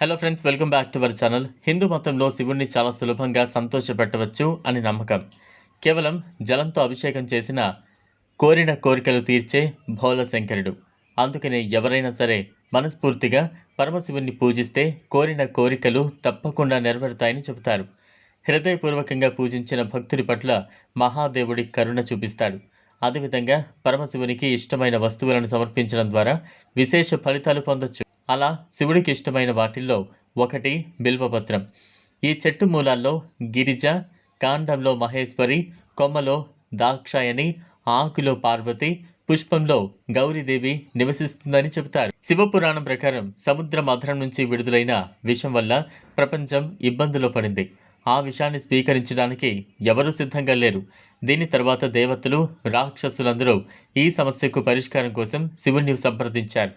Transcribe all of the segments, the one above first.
Hello friends welcome back to our channel Hindu మతంలో శివుణ్ణి చాలా సులభంగా సంతోషపెట్టవచ్చు అని నమ్మకం కేవలం జలంతో అభిషేకం చేసిన కోరిన కోరికలు తీర్చే భోల శంకరుడు అందుకనే ఎవరైనా సరే మనస్ఫూర్తిగా పరమశివుణ్ణి పూజిస్తే కోరిన కోరికలు తప్పకుండా నెరవేరుతాయని చెబుతారు హృదయపూర్వకంగా పూజించిన భక్తుడి పట్ల మహాదేవుడి కరుణ చూపిస్తాడు అదేవిధంగా పరమశివునికి ఇష్టమైన వస్తువులను సమర్పించడం ద్వారా విశేష ఫలితాలు పొందొచ్చు అలా శివుడికి ఇష్టమైన వాటిల్లో ఒకటి బిల్వపత్రం. ఈ చెట్టు మూలాల్లో గిరిజ కాండంలో మహేశ్వరి కొమ్మలో దాక్షాయని ఆకులో పార్వతి పుష్పంలో గౌరీదేవి నివసిస్తుందని చెబుతారు. శివపురాణం ప్రకారం సముద్ర మధురం నుంచి విడుదలైన విషం వల్ల ప్రపంచం ఇబ్బందులో పడింది. ఆ విషయాన్ని స్వీకరించడానికి ఎవరూ సిద్ధంగా లేరు. దీని తర్వాత దేవతలు రాక్షసులందరూ ఈ సమస్యకు పరిష్కారం కోసం శివుణ్ణి సంప్రదించారు.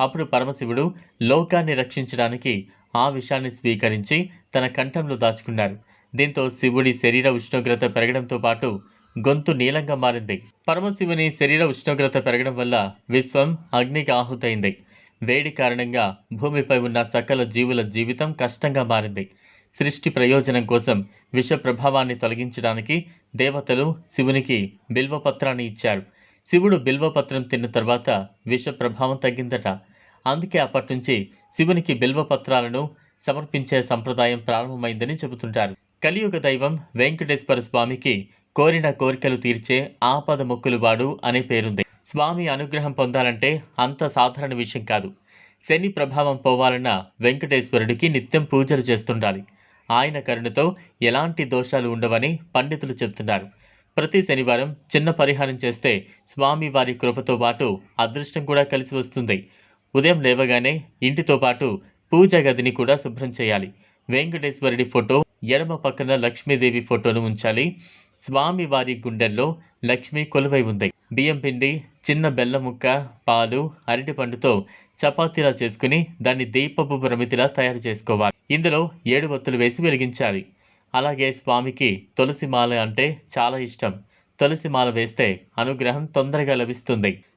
అప్పుడు పరమశివుడు లోకాన్ని రక్షించడానికి ఆ విషాన్ని స్వీకరించి తన కంఠంలో దాచుకున్నారు దీంతో శివుడి శరీర ఉష్ణోగ్రత పెరగడంతో పాటు గొంతు నీలంగా మారింది. పరమశివుని శరీర ఉష్ణోగ్రత పెరగడం వల్ల విశ్వం అగ్నికి ఆహుతైంది వేడి కారణంగా భూమిపై ఉన్న సకల జీవుల జీవితం కష్టంగా మారింది. సృష్టి ప్రయోజనం కోసం విష ప్రభావాన్ని తొలగించడానికి దేవతలు శివునికి బిల్వపత్రాన్ని ఇచ్చారు. శివుడు బిల్వపత్రం తిన్న తర్వాత విష ప్రభావం తగ్గిందట. అందుకే అప్పటి నుంచి శివునికి బిల్వపత్రాలను సమర్పించే సంప్రదాయం ప్రారంభమైందని చెబుతుంటారు. కలియుగ దైవం వెంకటేశ్వర స్వామికి కోరిన కోరికలు తీర్చే ఆపద మొక్కులు వాడు అనే పేరుంది. స్వామి అనుగ్రహం పొందాలంటే అంత సాధారణ విషయం కాదు. శని ప్రభావం పోవాలన్న వెంకటేశ్వరుడికి నిత్యం పూజలు చేస్తుండాలి. ఆయన కరుణతో ఎలాంటి దోషాలు ఉండవని పండితులు చెబుతున్నారు. ప్రతి శనివారం చిన్న పరిహారం చేస్తే స్వామి వారి కృపతో పాటు అదృష్టం కూడా కలిసి వస్తుంది. ఉదయం లేవగానే ఇంటితో పాటు పూజా గదిని కూడా శుభ్రం చేయాలి. వెంకటేశ్వరుడి ఫోటో ఎడమ పక్కన లక్ష్మీదేవి ఫోటోను ఉంచాలి. స్వామి వారి గుండెల్లో లక్ష్మి కొలువై ఉంది. బియ్యం పిండి చిన్న బెల్లం ముక్క పాలు అరటిపండుతో చపాతీలా చేసుకుని దాన్ని దీపపు ప్రమితిలా తయారు చేసుకోవాలి. ఇందులో ఏడు వత్తులు వేసి వెలిగించాలి. అలాగే స్వామికి తులసి మాల అంటే చాలా ఇష్టం. తులసి మాల వేస్తే అనుగ్రహం తొందరగా లభిస్తుంది.